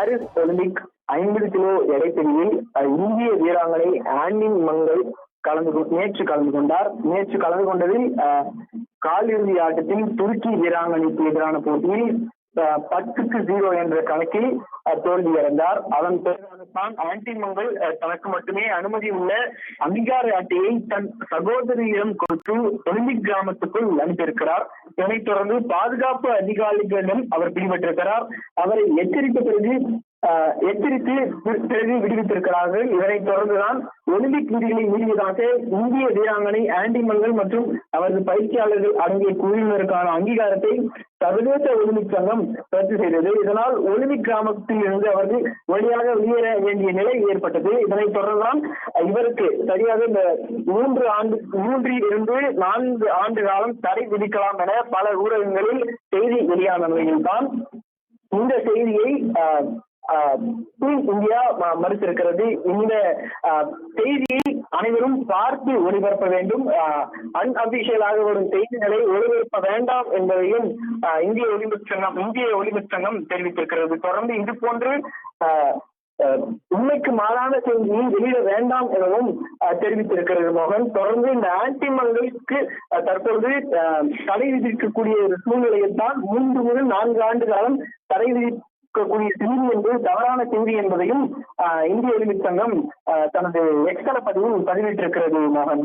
Paris Olympic ஐம்பது kilo எடைப்பிரிவில் அஹ், இந்திய வீராங்கனை ஆண்டின் மங்கள் கலந்து கொ- நேற்று கலந்து கொண்டார். நேற்று கலந்து கொண்டதில் அஹ், காலிறுதி ஆட்டத்தில் துருக்கி வீராங்கனைக்கு எதிரான போட்டியில் பத்துக்கு ஜீரோ என்ற கணக்கில் தோல்வி அடைந்தார் அதன் பிறகுதான் ஆன்டி மங்கள் அஹ், தனக்கு மட்டுமே அனுமதி உள்ள அங்கீகார அட்டையை தன் சகோதரியிடம் கொடுத்து ஒலிம்பிக் கிராமத்துக்குள் அனுப்பியிருக்கிறார். இதனைத் தொடர்ந்து பாதுகாப்பு அதிகாரிகளிடம் அவர் பிடிபட்டிருக்கிறார். அவரை எச்சரித்த பிறகு எச்சரித்து பிறகு விடுவித்திருக்கிறார்கள். இதனைத் தொடர்ந்துதான் ஒலிம்பிக் விதிகளை மீறியதாக இந்திய வீராங்கனை ஆண்டிமன்கள் மற்றும் அவரது பயிற்சியாளர்கள் அடங்கிய குழுவினருக்கான அங்கீகாரத்தை சர்வதேச ஒலிம்பிக் சங்கம் ரத்து செய்தது. இதனால் ஒலிம்பிக் கிராமத்தில் இருந்து அவர்கள் வழியாக வெளியேற வேண்டிய நிலை ஏற்பட்டது. இதனைத் தொடர்ந்துதான் இவருக்கு சரியாக இந்த மூன்று ஆண்டு மூன்றில் இருந்து நான்கு ஆண்டு காலம் தடை விதிக்கலாம் என பல ஊடகங்களில் செய்தி வெளியான நிலையில்தான் இந்த செய்தியை ஆஹ், டீம் இந்தியா ம- மறுத்திருக்கிறது. இந்த ஆஹ், செய்தியை அனைவரும் பார்த்து ஒளிபரப்ப வேண்டும். அன்அபிஷியலாக வரும் செய்திகளை ஒளிபரப்ப வேண்டாம் என்பதையும் ஆஹ், இந்திய ஒலிம்பிக் சங்கம் இந்திய ஒலிம்பிக் சங்கம் தெரிவித்திருக்கிறது. தொடர்ந்து இது போன்று ஆஹ், உண்மைக்கு மாறான செய்தியை வெளியிட வேண்டாம் எனவும் தெரிவித்திருக்கிறது மோகன். தொடர்ந்து இந்த ஆன்டி மங்களுக்கு தற்பொழுது ஆஹ், தடை விதிக்கக்கூடிய ஒரு சூழ்நிலையில் தான் மூன்று முதல் நான்கு ஆண்டு காலம் தடை கூடிய செய்தி என்பது தவறான செய்தி என்பதையும் ஆஹ், இந்திய ஒலிம்பிக் சங்கம் ஆஹ், தனது எக்ஸல பதிவில் பதிவிட்டிருக்கிறது மோகன்.